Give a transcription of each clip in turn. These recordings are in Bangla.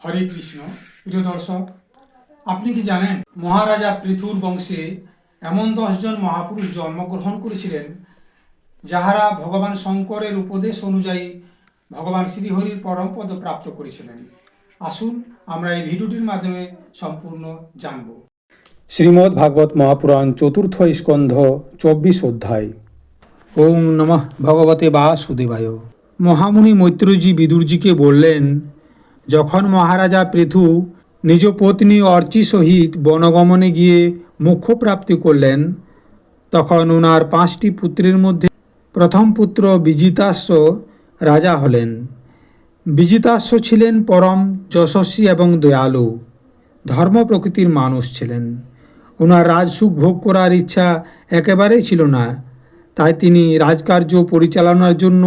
হরে কৃষ্ণ। প্রিয় দর্শক, আপনি কি জানেন, মহারাজা পৃথুর বংশে এমন দশজন মহাপুরুষ জন্মগ্রহণ করেছিলেন, যাহারা ভগবান শঙ্করের উপদেশ অনুযায়ী ভগবান শ্রীহরির পরমপদ প্রাপ্ত করেছিলেন। আসুন, আমরা এই ভিডিওটির মাধ্যমে সম্পূর্ণ জানব। শ্রীমদ্ ভাগবত মহাপুরাণ চতুর্থ স্কন্ধ, চব্বিশ অধ্যায়। ওম নমঃ ভগবতে বাসুদেবায়। মহামুনি মৈত্রজি বিদুরজিকে বললেন যখন মহারাজা পৃথু নিজ পত্নী অর্চি সহিত বনগমনে গিয়ে মোক্ষ প্রাপ্তি করলেন, তখন ওনার পাঁচটি পুত্রের মধ্যে প্রথম পুত্র বিজিতাস্য রাজা হলেন। বিজিতাস্য ছিলেন পরম যশস্বী এবং দয়ালু, ধর্ম প্রকৃতির মানুষ ছিলেন। ওনার রাজসুখ ভোগ করার ইচ্ছা একেবারেই ছিল না। তাই তিনি রাজকার্য পরিচালনার জন্য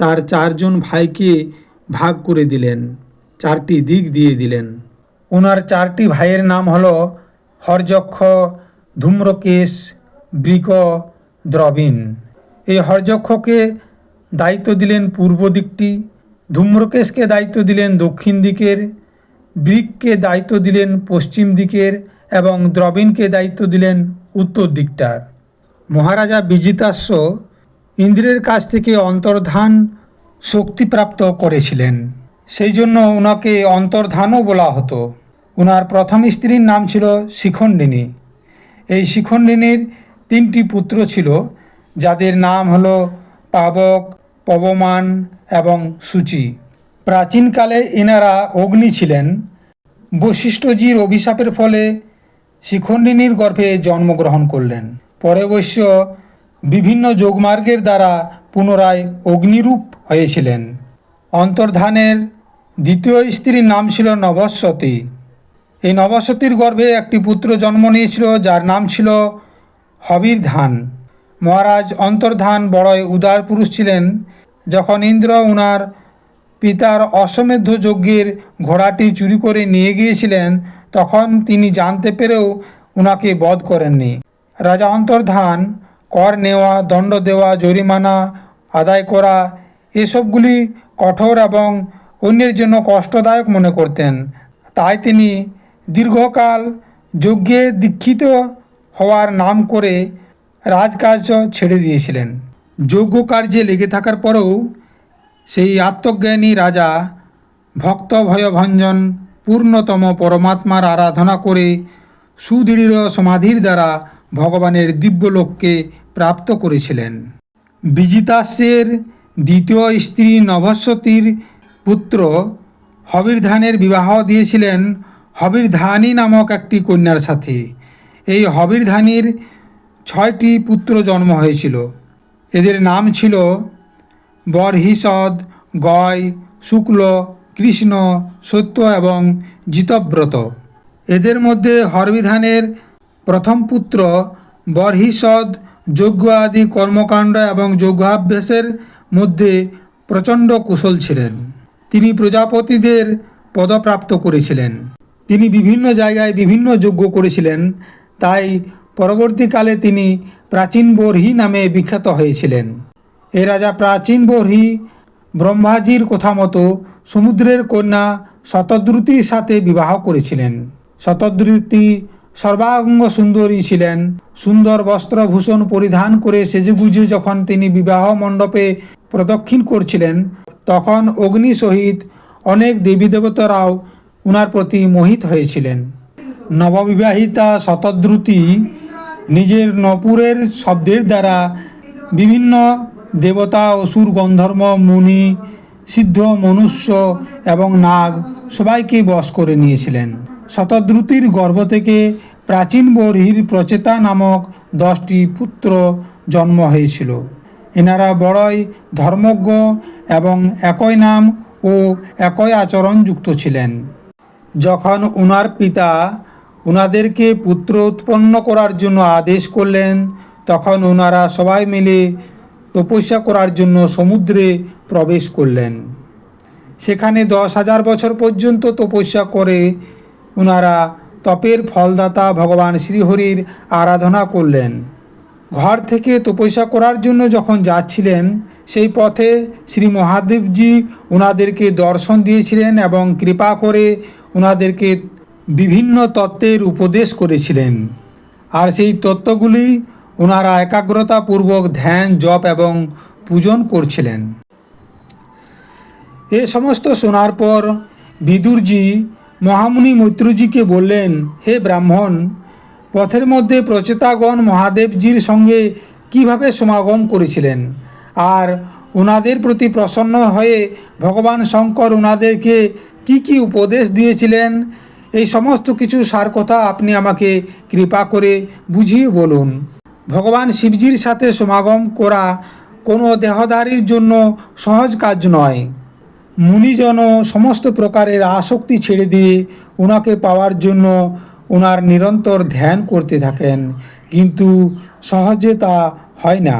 তার চারজন ভাইকে ভাগ করে দিলেন। চারটি দিক দিয়ে দিলেন। ওনার চারটি ভাইয়ের নাম হলো হরযক্ষ, ধূম্রকেশ, বৃক, দ্রবিণ। এই হরযক্ষকে দায়িত্ব দিলেন পূর্ব দিকটি, ধূম্রকেশকে দায়িত্ব দিলেন দক্ষিণ দিকের, বৃককে দায়িত্ব দিলেন পশ্চিম দিকের এবং দ্রবিণকে দায়িত্ব দিলেন উত্তর দিকটার। মহারাজা বিজিতাস্য ইন্দ্রের কাছ থেকে অন্তর্ধান শক্তিপ্রাপ্ত করেছিলেন। সেই জন্য ওনাকে অন্তর্ধানও বলা হতো। ওনার প্রথম স্ত্রীর নাম ছিল শিখণ্ডিনী। এই শিখণ্ডিনীর তিনটি পুত্র ছিল, যাদের নাম হলো পাবক, পবমান এবং সূচি। প্রাচীনকালে এনারা অগ্নি ছিলেন। বশিষ্ঠজির অভিশাপের ফলে শিখণ্ডিনীর গর্ভে জন্মগ্রহণ করলেন। পরে অবশ্য বিভিন্ন যোগমার্গের দ্বারা পুনরায় অগ্নিরূপ হয়েছিলেন। অন্তর্ধানের দ্বিতীয় স্ত্রীর নাম ছিল নবস্বতী। এই নবসতীর গর্ভে একটি পুত্র জন্ম নিয়েছিল, যার নাম ছিল হবির ধান মহারাজ অন্তর্ধান বড়ই উদার পুরুষ ছিলেন। যখন ইন্দ্র উনার পিতার অশ্বমেধ যজ্ঞের ঘোড়াটি চুরি করে নিয়ে গিয়েছিলেন, তখন তিনি জানতে পেরেও উনাকে বধ করেননি। রাজা অন্তর্ধান, কর নেওয়া, দণ্ড দেওয়া, জরিমানা আদায় করা, এসবগুলি কঠোর এবং অন্যের জন্য কষ্টদায়ক মনে করতেন। তাই তিনি দীর্ঘকাল যজ্ঞে দীক্ষিত হওয়ার নাম করে রাজকার্য ছেড়ে দিয়েছিলেন। যজ্ঞ কার্যে লেগে থাকার পরেও সেই আত্মজ্ঞানী রাজা ভক্ত ভয়ভঞ্জন পূর্ণতম পরমাত্মার আরাধনা করে সুদৃঢ় সমাধির দ্বারা ভগবানের দিব্যলোককে প্রাপ্ত করেছিলেন। বিজিতাস্যের দ্বিতীয় স্ত্রী নভস্বতীর পুত্র হবিরধানের বিবাহ দিয়েছিলেন হবির হবিরধানী নামক একটি কন্যার সাথে। এই হবির হবিরধানীর ছয়টি পুত্র জন্ম হয়েছিল। এদের নাম ছিল বরহিষদ গয়, শুক্ল, কৃষ্ণ, সত্য এবং জিতব্রত। এদের মধ্যে হরবিধানের প্রথম পুত্র বরহিষদ যজ্ঞ আদি কর্মকাণ্ড এবং যজ্ঞাভ্যাসের মধ্যে প্রচণ্ড কুশল ছিলেন। তিনি প্রজাপতিদের পদপ্রাপ্ত করেছিলেন। তিনি বিভিন্ন জায়গায় বিভিন্ন যজ্ঞ করেছিলেন। তাই পরবর্তীকালে তিনি প্রাচীন বর্হি নামে বিখ্যাত হয়েছিলেন। এ রাজা প্রাচীন বর্হি ব্রহ্মাজির কথা মতো সমুদ্রের কন্যা শতদ্রুতির সাথে বিবাহ করেছিলেন। শতদ্রুতি সর্বাঙ্গ সুন্দরী ছিলেন। সুন্দর বস্ত্রভূষণ পরিধান করে সেজেগুজে যখন তিনি বিবাহ মণ্ডপে প্রদক্ষিণ করছিলেন তখন অগ্নি সহিত অনেক দেবী দেবতারাও উনার প্রতি মোহিত হয়েছিলেন। নববিবাহিতা শতদ্রুতি নিজের নপুরের শব্দের দ্বারা বিভিন্ন দেবতা অসুর গন্ধর্ব, মুনি, সিদ্ধ, মনুষ্য এবং নাগ সবাইকে বশ করে নিয়েছিলেন। শতদ্রুতির গর্ভ থেকে প্রাচীন বর্হির প্রচেতা নামক দশটি পুত্র জন্ম হয়েছিল। এনারা বড়ই ধর্মজ্ঞ এবং একই নাম ও একই আচরণযুক্ত ছিলেন। যখন উনার পিতা উনাদেরকে পুত্র উৎপন্ন করার জন্য আদেশ করলেন, তখন ওনারা সবাই মিলে তপস্যা করার জন্য সমুদ্রে প্রবেশ করলেন। সেখানে দশ হাজার বছর পর্যন্ত তপস্যা করে ওনারা তপের ফলদাতা ভগবান শ্রীহরির আরাধনা করলেন। ঘর থেকে তপস্যা করার জন্য যখন যাচ্ছিলেন, সেই পথে শ্রী মহাদেবজি ওনাদেরকে দর্শন দিয়েছিলেন এবং কৃপা করে ওনাদেরকে বিভিন্ন তত্ত্বের উপদেশ করেছিলেন। আর সেই তত্ত্বগুলি ওনারা একাগ্রতাপূর্বক ধ্যান, জপ এবং পূজন করছিলেন। এ সমস্ত শোনার পর বিদুরজি মহামুনি মৈত্রজিকে বললেন, হে ব্রাহ্মণ পথের মধ্যে প্রচেতাগণ মহাদেবজির সঙ্গে কীভাবে সমাগম করেছিলেন? আর ওনাদের প্রতি প্রসন্ন হয়ে ভগবান শঙ্কর ওনাদেরকে কি কি উপদেশ দিয়েছিলেন? এই সমস্ত কিছু সার কথা আপনি আমাকে কৃপা করে বুঝিয়ে বলুন। ভগবান শিবজির সাথে সমাগম করা কোনো দেহধারীর জন্য সহজ কাজ নয়। মুনিজন সমস্ত প্রকারের আসক্তি ছেড়ে দিয়ে ওনাকে পাওয়ার জন্য ওনার নিরন্তর ধ্যান করতে থাকেন, কিন্তু সহজে তা হয় না।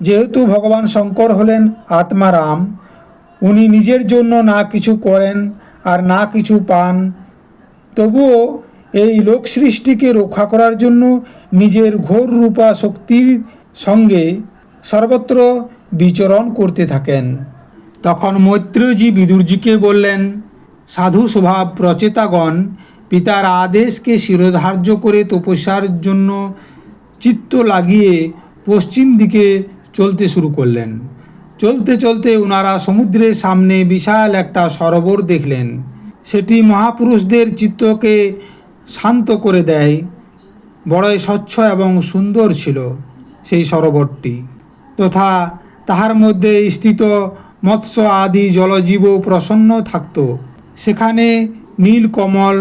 যেহেতু ভগবান শঙ্কর হলেন আত্মারাম, উনি নিজের জন্য না কিছু করেন আর না কিছু পান, তবুও এই লোক সৃষ্টিকে রক্ষা করার জন্য নিজের ঘোর রূপা শক্তির সঙ্গে সর্বত্র বিচরণ করতে থাকেন। তখন মৈত্রজি বিদুরজিকে বললেন, সাধু স্বভাব প্রচেতাগণ পিতার আদেশকে শিরোধার্য করে তপস্যার জন্য চিত্ত লাগিয়ে পশ্চিম দিকে চলতে শুরু করলেন। চলতে চলতে ওনারা সমুদ্রের সামনে বিশাল একটা সরোবর দেখলেন। সেটি মহাপুরুষদের চিত্তকে শান্ত করে দেয়। বড়ই স্বচ্ছ এবং সুন্দর ছিল সেই সরোবরটি তথা তাহার মধ্যে স্থিত মৎস্য আদি জলজীব প্রসন্ন থাকত। সেখানে নীল কমল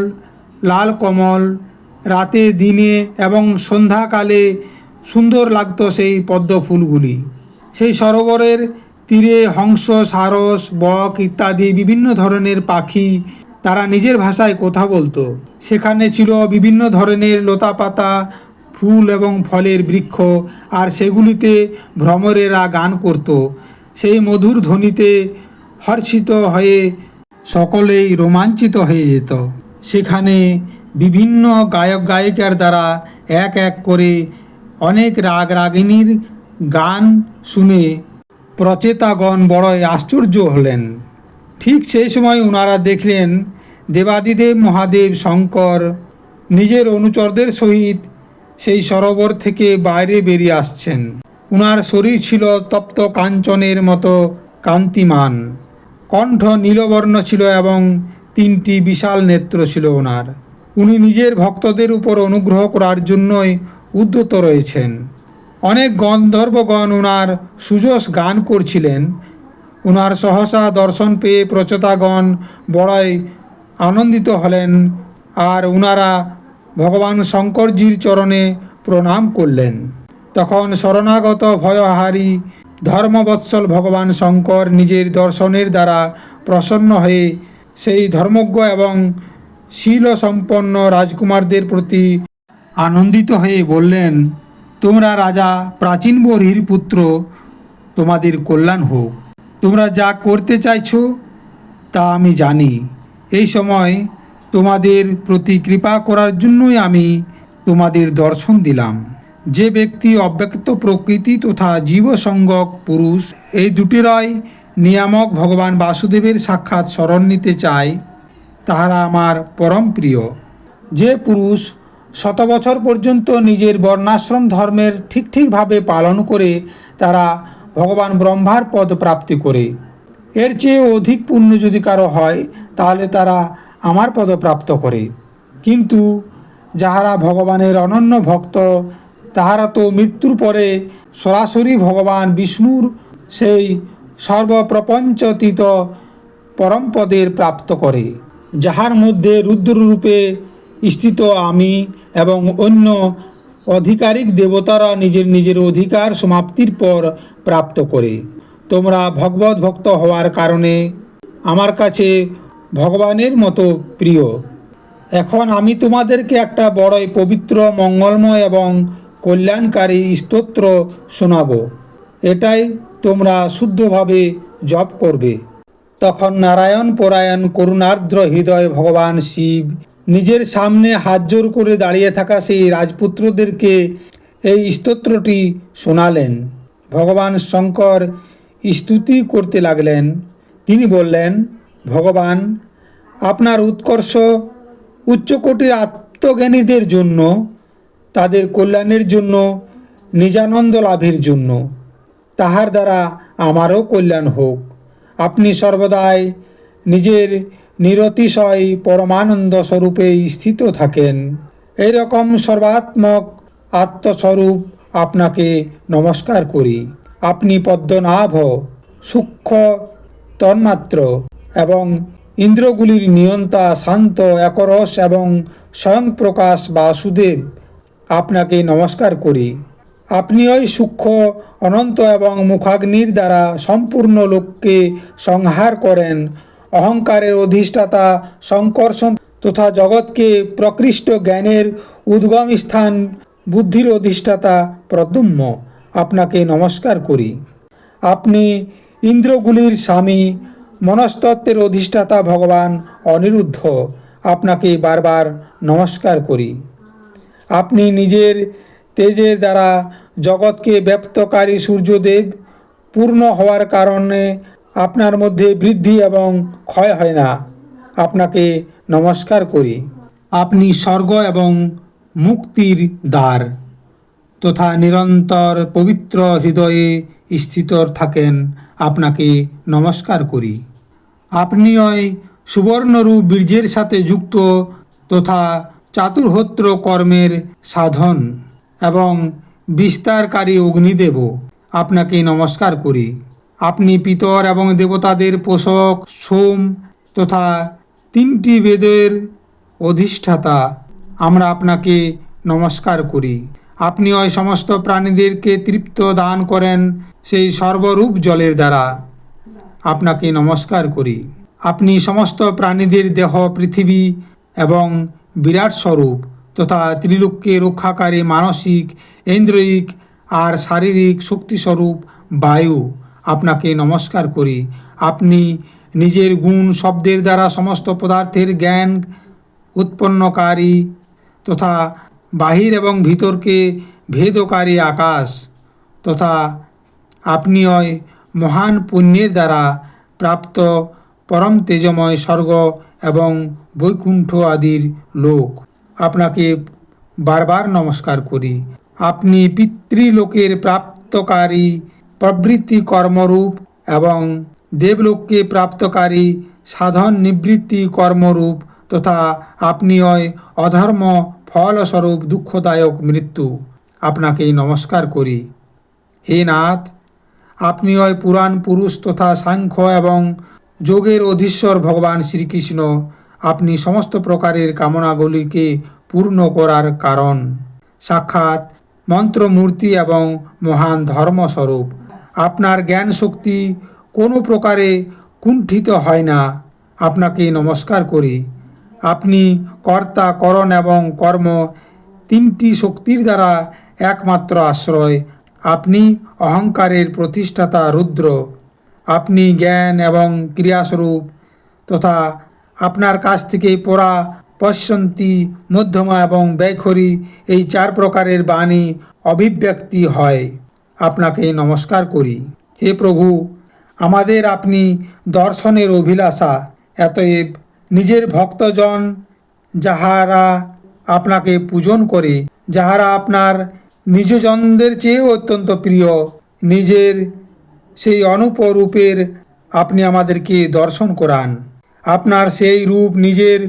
লাল কমল, রাতে, দিনে এবং সন্ধ্যাকালে সুন্দর লাগত সেই পদ্ম ফুলগুলি। সেই সরোবরের তীরে হংস, সারস, বক ইত্যাদি বিভিন্ন ধরনের পাখি তারা নিজের ভাষায় কথা বলতো। সেখানে ছিল বিভিন্ন ধরনের লতাপাতা, ফুল এবং ফলের বৃক্ষ আর সেগুলিতে ভ্রমরেরা গান করত। সেই মধুর ধ্বনিতে হর্ষিত হয়ে সকলেই রোমাঞ্চিত হয়ে যেত। সেখানে বিভিন্ন গায়ক গায়িকার দ্বারা এক এক করে অনেক রাগ রাগিনীর গান শুনে প্রচেতাগণ বড়ই আশ্চর্য হলেন। ঠিক সেই সময় ওনারা দেখলেন দেবাদিদেব মহাদেব শঙ্কর নিজের অনুচরদের সহিত সেই সরোবর থেকে বাইরে বেরিয়ে আসছেন। উনার শরীর ছিল তপ্ত কাঞ্চনের মতো কান্তিমান। কণ্ঠ নীলবর্ণ ছিল এবং তিনটি বিশাল নেত্র ছিল ওনার। উনি নিজের ভক্তদের উপর অনুগ্রহ করার জন্যই উদ্যত রয়েছেন। অনেক গন্ধর্বগণ ওনার সুজস গান করছিলেন। ওনার সহসা দর্শন পেয়ে প্রচতাগণ বড়ই আনন্দিত হলেন আর ওনারা ভগবান শঙ্করজির চরণে প্রণাম করলেন। তখন শরণাগত ভয়হারী ধর্মবৎসল ভগবান শঙ্কর নিজের দর্শনের দ্বারা প্রসন্ন হয়ে সেই ধর্মজ্ঞ এবং শীল সম্পন্ন রাজকুমারদের প্রতি আনন্দিত হয়ে বললেন, তোমরা রাজা প্রাচীন বরহির পুত্র তোমাদের কল্যাণ হোক। তোমরা যা করতে চাইছ, তা আমি জানি। এই সময় তোমাদের প্রতি কৃপা করার জন্যই আমি তোমাদের দর্শন দিলাম। যে ব্যক্তি অব্যক্ত প্রকৃতি তথা জীবসঙ্গক পুরুষ, এই দুটিরই নিয়ামক ভগবান বাসুদেবের সাক্ষাৎ স্মরণ নিতে চায় তাহারা আমার পরম প্রিয়। যে পুরুষ শত বছর পর্যন্ত নিজের বর্ণাশ্রম ধর্মের ঠিক ঠিকভাবে পালন করে তারা ভগবান ব্রহ্মার পদ প্রাপ্তি করে। এর চেয়ে অধিক পুণ্য যদি কারও হয়, তাহলে তারা আমার পদ প্রাপ্ত করে। কিন্তু যাহারা ভগবানের অনন্য ভক্ত, তাহারা তো মৃত্যুর পরে সরাসরি ভগবান বিষ্ণুর সেই সর্বপ্রপঞ্চতীত পরমপদের প্রাপ্ত করে, যাহার মধ্যে রুদ্ররূপে স্থিত আমি এবং অন্য অধিকারিক দেবতারা নিজের নিজের অধিকার সমাপ্তির পর প্রাপ্ত করে। তোমরা ভগবত ভক্ত হওয়ার কারণে আমার কাছে ভগবানের মতো প্রিয়। এখন আমি তোমাদেরকে একটা বড়ই পবিত্র, মঙ্গলময় এবং কল্যাণকারী স্তোত্র শোনাবো। এটাই তোমরা শুদ্ধভাবে জপ করবে। তখন নারায়ণ পরায়ণ করুণার্দ্র হৃদয় ভগবান শিব নিজের সামনে হাত জোর করে দাঁড়িয়ে থাকা সেই রাজপুত্রদেরকে এই স্তোত্রটি শোনালেন। ভগবান শঙ্কর স্তুতি করতে লাগলেন। তিনি বললেন, ভগবান, আপনার উৎকর্ষ উচ্চকোটির আত্মজ্ঞানীদের জন্য, তাদের কল্যাণের জন্য, নিজানন্দ লাভের জন্য তাহার দ্বারা আমারও কল্যাণ হোক। আপনি সর্বদাই নিজের নিরতিশয় পরমানন্দ স্বরূপে স্থিত থাকেন। এইরকম সর্বাত্মক আত্মস্বরূপ আপনাকে নমস্কার করি। আপনি পদ্মনাভ, সূক্ষ্ম, তন্মাত্র এবং ইন্দ্রগুলির নিয়ন্তা, শান্ত, একরস এবং স্বয়ংপ্রকাশ বাসুদেব আপনাকে নমস্কার করি। আপনি ওই সূক্ষ্ম, অনন্ত এবং মুখাগ্নির দ্বারা সম্পূর্ণ লোককে সংহার করেন। অহংকারের অধিষ্ঠাতা সংকর্ষণ তথা জগৎকে প্রকৃষ্ট জ্ঞানের উদ্গম স্থান, বুদ্ধির অধিষ্ঠাতা প্রদ্যুম্ন। আপনাকে নমস্কার করি। আপনি ইন্দ্রগুলির স্বামী, মনস্তত্ত্বের অধিষ্ঠাতা ভগবান অনিরুদ্ধ। আপনাকে বারবার নমস্কার করি। আপনি নিজের তেজের দ্বারা জগৎকে ব্যপ্তকারী সূর্যদেব পূর্ণ হওয়ার কারণে আপনার মধ্যে বৃদ্ধি এবং ক্ষয় হয় না। আপনাকে নমস্কার করি। আপনি স্বর্গ এবং মুক্তির দ্বার তথা নিরন্তর পবিত্র হৃদয়ে স্থিত থাকেন, আপনাকে নমস্কার করি। আপনি ওই সুবর্ণরূপ বীর্যের সাথে যুক্ত তথা চাতুর্হত্র কর্মের সাধন। এবং বিস্তারকারী অগ্নিদেব, আপনাকে নমস্কার করি। আপনি পিতর এবং দেবতাদের পোষক, সোম তথা তিনটি বেদের অধিষ্ঠাতা, আমরা আপনাকে নমস্কার করি। আপনি ওই সমস্ত প্রাণীদেরকে তৃপ্ত দান করেন সেই সর্বরূপ জলের দ্বারা। আপনাকে নমস্কার করি। আপনি সমস্ত প্রাণীদের দেহ পৃথিবী এবং বিরাট স্বরূপ তথা ত্রিলোককে রক্ষাকারী মানসিক ইন্দ্রিয়িক আর শারীরিক শক্তিস্বরূপ বায়ু। আপনাকে নমস্কার করি। আপনি নিজের গুণ শব্দের দ্বারা সমস্ত পদার্থের জ্ঞান উৎপন্নকারী তথা বাহির এবং ভিতরকে ভেদকারী আকাশ তথা আপনি ওই মহান পুণ্যের দ্বারা প্রাপ্ত পরম তেজময় স্বর্গ এবং বৈকুণ্ঠ আদির লোক। আপনাকে বারবার নমস্কার করি। আপনি পিতৃলোকের প্রাপ্তকারী প্রবৃত্তি কর্মরূপ এবং দেবলোককে প্রাপ্তকারী সাধন নিবৃত্তি কর্মরূপ তথা আপনি ওই অধর্ম ফলস্বরূপ দুঃখদায়ক মৃত্যু আপনাকে নমস্কার করি। হে নাথ, আপনি ওই পুরাণ পুরুষ তথা সাংখ্য এবং যোগের অধীশ্বর ভগবান শ্রীকৃষ্ণ আপনি সমস্ত প্রকারের কামনাগুলিকে পূর্ণ করার কারণ। সাক্ষাৎ মন্ত্রমূর্তি এবং মহান ধর্মস্বরূপ। আপনার জ্ঞান শক্তি কোনো প্রকারে কুণ্ঠিত হয় না। আপনাকে নমস্কার করি। আপনি কর্তা, করণ এবং কর্ম তিনটি শক্তির দ্বারা একমাত্র আশ্রয়। আপনি অহংকারের প্রতিষ্ঠাতা রুদ্র। আপনি জ্ঞান এবং ক্রিয়াস্বরূপ তথা আপনার কাছ থেকে পড়া পশ্যন্তি মধ্যমা এবং ব্যয়খরি এই চার প্রকারের বাণী অভিব্যক্তি হয়। আপনাকে নমস্কার করি। হে প্রভু, আমাদের আপনি দর্শনের অভিলাষা এতএব নিজের ভক্তজন যাহারা আপনাকে পূজন করে, যাহারা আপনার নিজজনদের চেয়েও অত্যন্ত প্রিয়, নিজের সেই অনুপরূপের আপনি আমাদেরকে দর্শন করান। আপনার সেই রূপ নিজের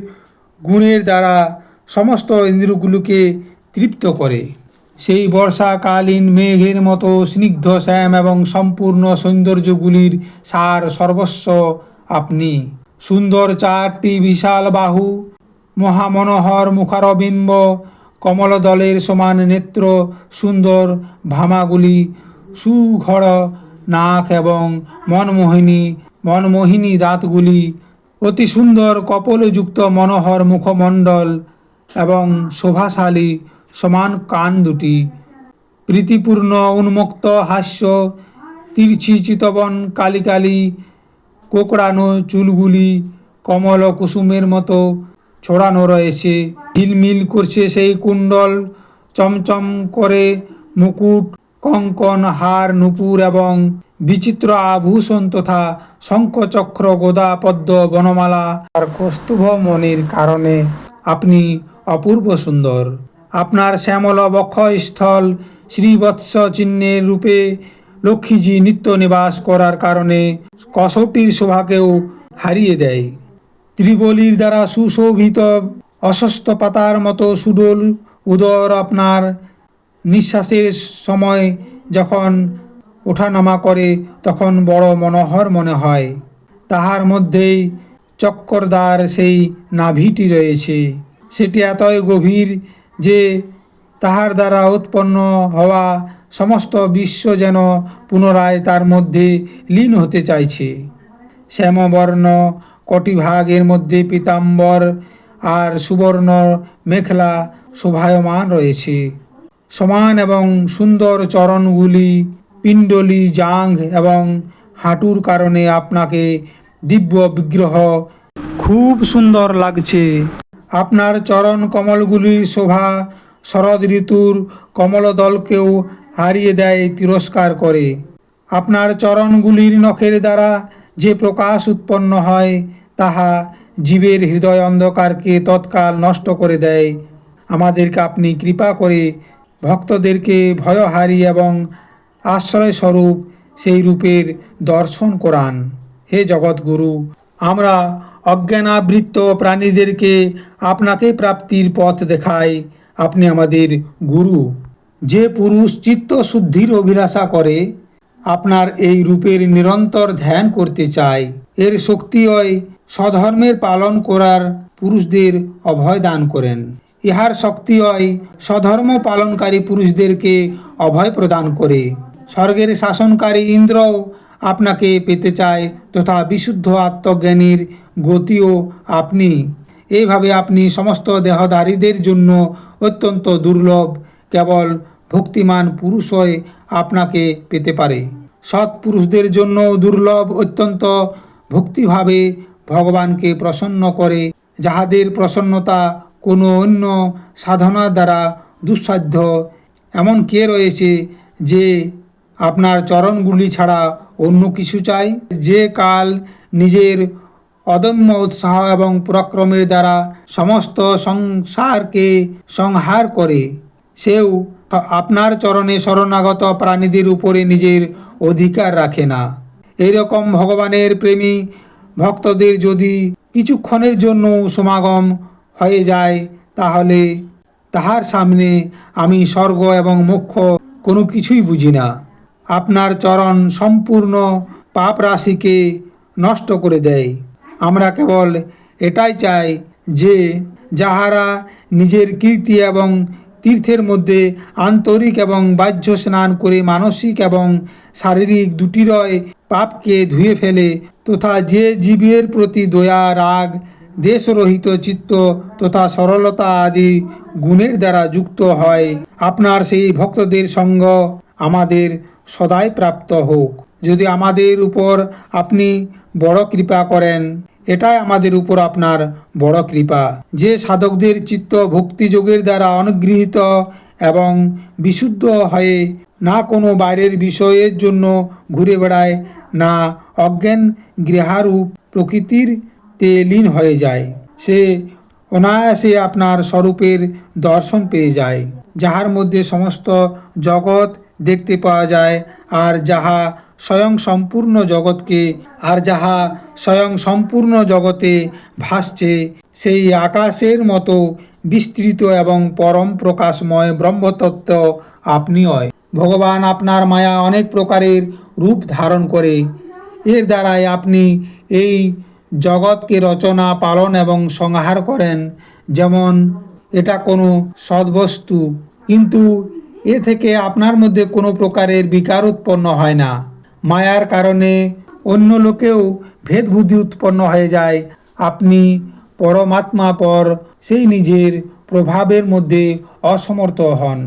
গুণের দ্বারা সমস্ত ইন্দ্রগুলোকে তৃপ্ত করে। সেই বর্ষাকালীন মেঘের মতো স্নিগ্ধ শ্যাম এবং সম্পূর্ণ সৌন্দর্যগুলির সার সর্বস্ব আপনি। সুন্দর চারটি বিশাল বাহু, মহামনোহর মুখারবিম্ব কমলদলের সমান নেত্র, সুন্দর ভামাগুলি সুঘড় নাক এবং মনমোহিনী মনমোহিনী দাঁতগুলি অতি সুন্দর কপলযুক্ত মনোহর মুখমণ্ডল এবং শোভাশালী সমান কান দুটি। প্রীতিপূর্ণ উন্মুক্ত হাস্য তিরছি চিতবন কালি কালি কোকড়ানো চুলগুলি, কমল কুসুমের মতো ছড়ানো রয়েছে। ঝিলমিল করছে সেই কুণ্ডল, চমচম করে মুকুট, কঙ্কন, হার, নুপুর এবং বিচিত্র আভূষণ তথা শঙ্খচক্র গদা পদ্ম বনমালা। আর কস্তুভ মনির কারণে আপনি অপূর্ব সুন্দর। আপনার শ্যামল বক্ষস্থল শ্রীবৎস চিহ্নের রূপে লক্ষ্মীজি নিত্য নিবাস করার কারণে কসটির শোভাকেও হারিয়ে দেয়। ত্রিবলির দ্বারা সুশোভিত অসস্ত পাতার মতো সুডোল উদর আপনার নিঃশ্বাসের সময় যখন ওঠানামা করে তখন বড় মনোহর মনে হয়। তাহার মধ্যেই চক্করদার সেই নাভিটি রয়েছে। সেটি এতই গভীর যে তাহার দ্বারা উৎপন্ন হওয়া সমস্ত বিশ্ব যেন পুনরায় তার মধ্যে লীন হতে চাইছে। শ্যামবর্ণ কটিভাগের মধ্যে পীতাম্বর আর সুবর্ণ, মেখলা শোভায়মান রয়েছে। সমান এবং সুন্দর চরণগুলি পিণ্ডলি জাঙ্ঘ এবং হাঁটুর কারণে আপনাকে দিব্য বিগ্রহ খুব সুন্দর লাগছে। আপনার চরণ কমলগুলির শোভা, শরৎ ঋতুর কমলদলকেও হারিয়ে দেয় তিরস্কার করে। আপনার চরণগুলির নখের দ্বারা যে প্রকাশ উৎপন্ন হয়, তাহা জীবের হৃদয় অন্ধকারকে তৎকাল নষ্ট করে দেয়। আমাদেরকে আপনি কৃপা করে ভক্তদেরকে ভয়হারী এবং আশ্রয়স্বরূপ সেই রূপের দর্শন করান। হে জগৎগুরু, আমরা অজ্ঞানাবৃত্ত প্রাণীদেরকে আপনাকে প্রাপ্তির পথ দেখাই। আপনি আমাদের গুরু। যে পুরুষ চিত্ত শুদ্ধির অভিলাষা করে, আপনার এই রূপের নিরন্তর ধ্যান করতে চায়। এর শক্তি হয় স্বধর্মের পালন করার পুরুষদের অভয় দান করেন। ইহার শক্তি হয় স্বধর্ম পালনকারী পুরুষদেরকে অভয় প্রদান করে। স্বর্গের শাসনকারী ইন্দ্রও আপনাকে পেতে চায় তথা বিশুদ্ধ আত্মজ্ঞানীর গতিও আপনি। এইভাবে আপনি সমস্ত দেহধারীদের জন্য অত্যন্ত দুর্লভ, কেবল ভক্তিমান পুরুষই আপনাকে পেতে পারে। সৎ পুরুষদের জন্য দুর্লভ অত্যন্ত ভক্তিভাবে ভগবানকে প্রসন্ন করে, যাহাদের প্রসন্নতা কোনো অন্য সাধনার দ্বারা দুঃসাধ্য। এমন কে রয়েছে যে আপনার চরণগুলি ছাড়া অন্য কিছু চাই। যে কাল নিজের অদম্য উৎসাহ এবং পরাক্রমের দ্বারা সমস্ত সংসারকে সংহার করে, সেও আপনার চরণে শরণাগত প্রাণীদের উপরে নিজের অধিকার রাখে না। এরকম ভগবানের প্রেমী ভক্তদের যদি কিছুক্ষণের জন্য সমাগম হয়ে যায়, তাহলে তাহার সামনে আমি স্বর্গ এবং মোক্ষ কোনো কিছুই বুঝি না। আপনার চরণ সম্পূর্ণ পাপ রাশিকে নষ্ট করে দেয়। আমরা কেবল এটাই চাই যে যাহারা নিজের কীর্তি এবং তীর্থের মধ্যে আন্তরিক এবং বাহ্য স্নান করে মানসিক এবং শারীরিক দুটিরয় পাপকে ধুয়ে ফেলে, তথা যে জীবের প্রতি দয়া, রাগ, দেশরহিত চিত্ত তথা সরলতা আদি গুণের দ্বারা যুক্ত হয়, আপনার সেই ভক্তদের সঙ্গ আমাদের সদাই প্রাপ্ত হোক। যদি আমাদের উপর আপনি বড় কৃপা করেন, এটাই আমাদের উপর আপনার বড় কৃপা। যে সাধকদের চিত্ত ভক্তিযোগের দ্বারা অনুগৃহীত এবং বিশুদ্ধ হয়ে না কোনো বাইরের বিষয়ের জন্য ঘুরে বেড়ায়, না অজ্ঞান গৃহারূপ প্রকৃতির তে লীন হয়ে যায়, সে অনায়াসে আপনার স্বরূপের দর্শন পেয়ে যায়, যাহার মধ্যে সমস্ত জগৎ দেখতে পাওয়া যায়। আর যাহা স্বয়ং সম্পূর্ণ জগৎকে, আর যাহা স্বয়ং সম্পূর্ণ জগতে ভাসছে, সেই আকাশের মতো বিস্তৃত এবং পরম প্রকাশময় ব্রহ্মতত্ত্ব আপনি হয়। ভগবান আপনার মায়া অনেক প্রকারের রূপ ধারণ করে। এর দ্বারাই আপনি এই জগৎকে রচনা, পালন এবং সংহার করেন। যেমন, এটা কোনো সদ্বস্তু, কিন্তু এ থেকে আপনার মধ্যে কোনো প্রকারের বিকার উৎপন্ন হয় না। মায়ার কারণে অন্য লোকেও ভেদবুদ্ধি উৎপন্ন হয়ে যায়। আপনি পরমাত্মা পর সেই নিজের প্রভাবের মধ্যে অসমর্থ হন।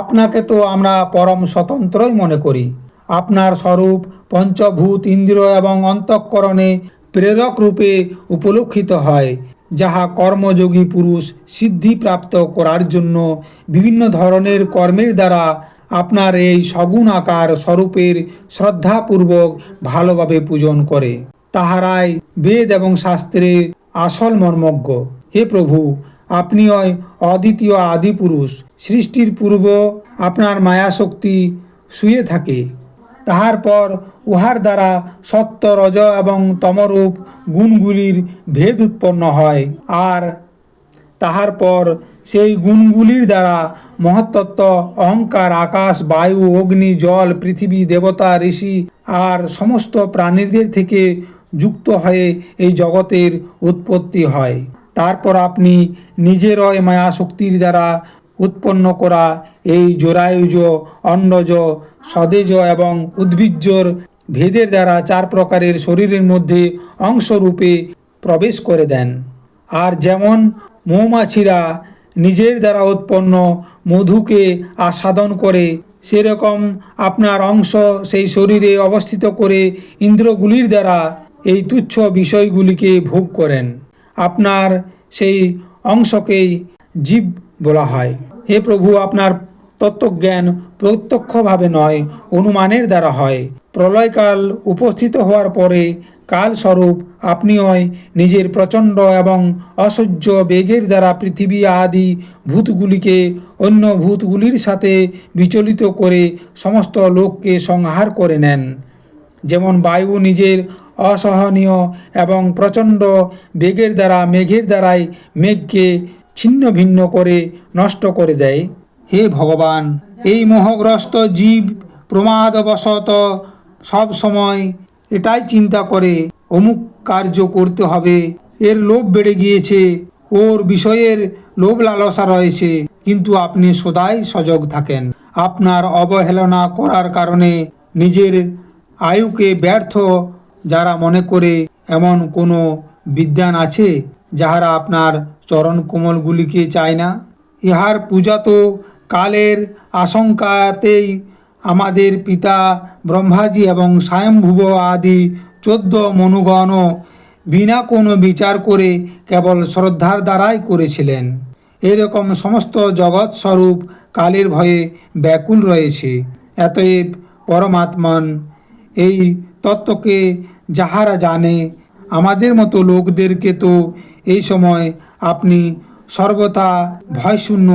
আপনাকে তো আমরা পরম স্বতন্ত্রই মনে করি। আপনার স্বরূপ পঞ্চভূত ইন্দ্রিয় এবং অন্তঃকরণে প্রেরক রূপে উপলক্ষিত হয়। যাহা কর্মযোগী পুরুষ সিদ্ধি প্রাপ্ত করার জন্য বিভিন্ন ধরনের কর্মের দ্বারা আপনার এই সগুণ আকার স্বরূপের শ্রদ্ধাপূর্বক ভালোভাবে পূজন করে। তাহারাই বেদ এবং শাস্ত্রে আসল মর্মজ্ঞ। হে প্রভু, আপনি অদ্বিতীয় আদিপুরুষ, সৃষ্টির পূর্ব আপনার মায়াশক্তি শুয়ে থাকে। তাহার পর উহার দ্বারা সত্য রজ এবং তমরূপ গুণগুলির ভেদ উৎপন্ন হয়। আর তাহার পর সেই গুণগুলির দ্বারা মহত্তত্ত্ব, অহংকার, আকাশ, বায়ু, অগ্নি, জল, পৃথিবী, দেবতা, ঋষি আর সমস্ত প্রাণীদের থেকে যুক্ত হয়ে এই জগতের উৎপত্তি হয়। তারপর আপনি নিজেরই মায়া শক্তির দ্বারা উৎপন্ন করা এই জোরায়ুজ অন্ডজ সদেজ এবং উদ্ভিজ্জর ভেদের দ্বারা চার প্রকারের শরীরের মধ্যে অংশরূপে প্রবেশ করে দেন। আর যেমন মৌমাছিরা নিজের দ্বারা উৎপন্ন মধুকে আস্বাদন করে, সেরকম আপনার অংশ সেই শরীরে অবস্থিত করে ইন্দ্রগুলির দ্বারা এই তুচ্ছ বিষয়গুলিকে ভোগ করেন। আপনার সেই অংশকেই জীব বলা হয়। হে প্রভু, আপনার তত্ত্বজ্ঞান প্রত্যক্ষভাবে নয়, অনুমানের দ্বারা হয়। প্রলয়কাল উপস্থিত হওয়ার পরে কালস্বরূপ আপনি আপনিও নিজের প্রচণ্ড এবং অসহ্য বেগের দ্বারা পৃথিবী আদি ভূতগুলিকে অন্য ভূতগুলির সাথে বিচলিত করে সমস্ত লোককে সংহার করে নেন। যেমন বায়ু নিজের অসহনীয় এবং প্রচণ্ড বেগের দ্বারা, মেঘের দ্বারাই মেঘকে ছিন্ন ভিন্ন করে নষ্ট করে দেয়। হে ভগবান, এই মোহগ্রস্ত জীব প্রমাদবশত সব সময় এটাই চিন্তা করে, অমুক কার্য করতে হবে। এর লোভ বেড়ে গিয়েছে, ওর বিষয়ের লোভ লালসা রয়েছে, কিন্তু আপনি সদাই সজগ থাকেন। আপনার অবহেলনা করার কারণে নিজের আয়ুকে ব্যর্থ, যারা মনে করে এমন কোনো বিদ্যান আছে, যাহারা আপনার চরণ কোমলগুলিকে চায় না? ইহার পূজা তো কালের আশঙ্কাতেই আমাদের পিতা ব্রহ্মাজি এবং স্বয়ংভুব আদি চোদ্দ মনুগণও বিনা কোনো বিচার করে কেবল শ্রদ্ধার দ্বারাই করেছিলেন। এরকম সমস্ত জগৎ স্বরূপ কালের ভয়ে ব্যাকুল রয়েছে। এতএব পরমাত্মান এই তত্ত্বকে যাহারা জানে, আমাদের মতো লোকদেরকে তো এই সময় আপনি সর্বদা ভয়শূন্য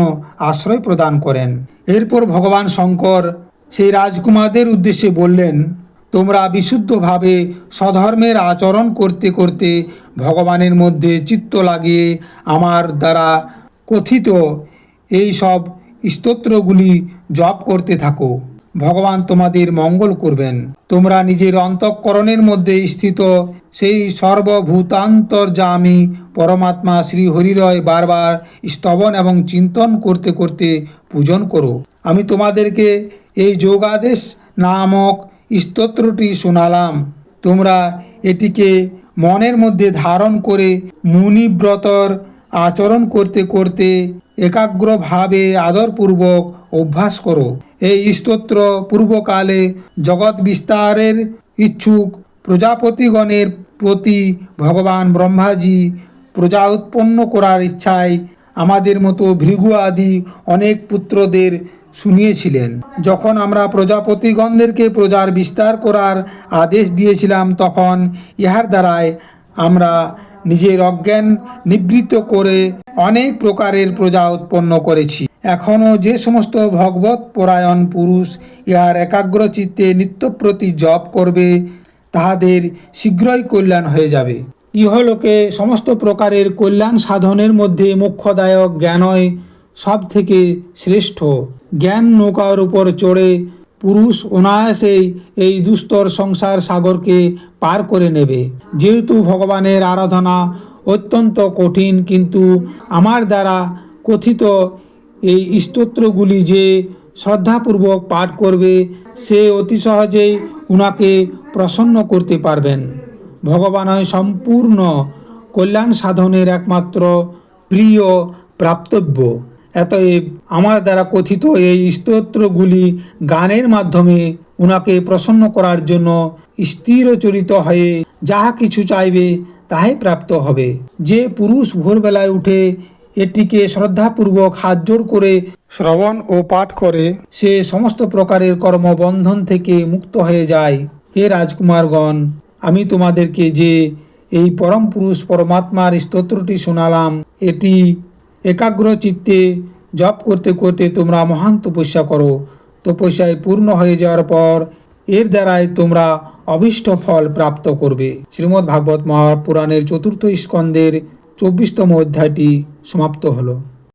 আশ্রয় প্রদান করেন। এরপর ভগবান শঙ্কর সেই রাজকুমারদের উদ্দেশ্যে বললেন, তোমরা বিশুদ্ধভাবে স্বধর্মের আচরণ করতে করতে ভগবানের মধ্যে চিত্ত লাগিয়ে আমার দ্বারা কথিত এই সব স্তোত্রগুলি জপ করতে থাকো। ভগবান তোমাদের মঙ্গল করবেন। তোমরা নিজের অন্তঃকরণের মধ্যে স্থিত সেই সর্বভূতান্তর সর্বভূতান্তর্যামী পরমাত্মা শ্রী হরিরয় বারবার স্তবন এবং চিন্তন করতে করতে পূজন করো। আমি তোমাদেরকে এই যোগাদেশ নামক স্তোত্রটি শোনালাম। তোমরা এটিকে মনের মধ্যে ধারণ করে মুনিব্রতর আচরণ করতে করতে একাগ্রভাবে আদরপূর্বক অভ্যাস করো। এই স্তোত্র পূর্বকালে জগৎ বিস্তারের ইচ্ছুক প্রজাপতিগণের প্রতি ভগবান ব্রহ্মাজি প্রজা উৎপন্ন করার ইচ্ছায় আমাদের মতো ভৃগু আদি অনেক পুত্রদের শুনিয়েছিলেন। যখন আমরা প্রজাপতিগণদেরকে প্রজার বিস্তার করার আদেশ দিয়েছিলাম, তখন ইহার দ্বারায় আমরা নিজের অজ্ঞান নিবৃত্ত করে অনেক প্রকারের প্রজা উৎপন্ন করেছি। এখনও যে সমস্ত ভগবত পরায়ণ পুরুষ ইহার একাগ্র চিত্তে নিত্যপ্রতি জপ করবে, তাহাদের শীঘ্রই কল্যাণ হয়ে যাবে। ইহলোকে সমস্ত প্রকারের কল্যাণ সাধনের মধ্যে মুখ্যদায়ক জ্ঞানই সব থেকে শ্রেষ্ঠ। জ্ঞান নৌকার উপর চড়ে পুরুষ অনায়াসেই এই দুস্তর সংসার সাগরকে পার করে নেবে। যেহেতু ভগবানের আরাধনা অত্যন্ত কঠিন, কিন্তু আমার দ্বারা কথিত এই স্তোত্রগুলি যে শ্রদ্ধাপূর্বক পাঠ করবে, সে অতি সহজেই উনাকে প্রসন্ন করতে পারবেন। ভগবানই সম্পূর্ণ কল্যাণ সাধনের একমাত্র প্রিয় প্রাপ্তব্য। এতএব আমার দ্বারা কথিত এই স্তোত্রগুলি গানের মাধ্যমে উনাকে প্রসন্ন করার জন্য স্থিরচরিত হয়ে যাহা কিছু চাইবে, তাহাই প্রাপ্ত হবে। যে পুরুষ ভোরবেলায় উঠে এটিকে শ্রদ্ধাপূর্বক হাত জোড় করে শ্রবণ ও পাঠ করে। সে সমস্ত প্রকারের কর্মবন্ধন থেকে মুক্ত হয়ে যায়। হে রাজকুমারগণ, আমি তোমাদেরকে যে এই পরম পুরুষ পরমাত্মার স্তোত্রটি শোনালাম, এটি একাগ্র চিত্তে জপ করতে করতে তোমরা মহান তপস্যা করো। তপস্যায় পূর্ণ হয়ে যাওয়ার পর এর দ্বারাই তোমরা অভীষ্ট ফল প্রাপ্ত করবে। শ্রীমদ্ ভাগবত মহাপুরাণের চতুর্থ স্কন্দের চব্বিশতম অধ্যায়টি। সমাপ্ত হলো।